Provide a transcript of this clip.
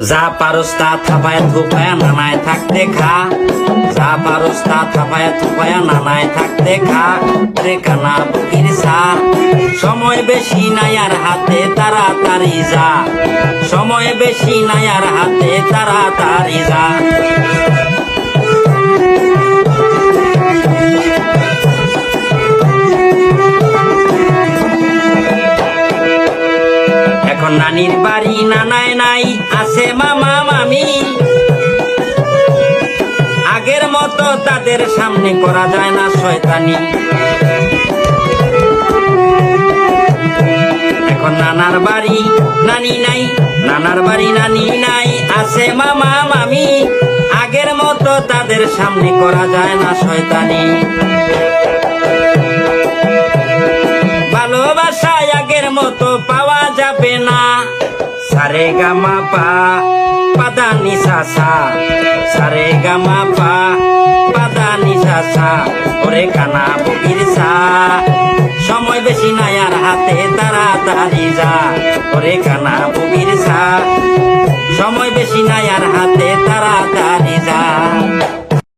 যা পারস তা থাপায় থুপায় নানায় থাকতে খা যা পারস তা থাপায় থুপায় নানায় থাকতে খা রে কানা বুকির সা সময় বেশি নাই আর হাতে তাড়াতাড়ি যা। সময় বেশি নাই আর হাতে তাড়াতাড়ি যা। এখন নানির বাড়ি নানায় নাই, আছে মামা মামি। আগের মতো তাদের সামনে করা যায় না শয়তানি। এখন নানার বাড়ি নানি নাই, নানার বাড়ি নানি নাই, আছে মামা মামি। আগের মতো তাদের সামনে করা যায় না শয়তানি। সারে গামা পা পাদা নি সা সারে গামা পা পাদা নি সা ওরে কানা বুকির সা। সময় বেশি নাই আর হাতে তাড়াতাড়ি যা। ওরে কানা বুকির সা। সময় বেশি নাই আর হাতে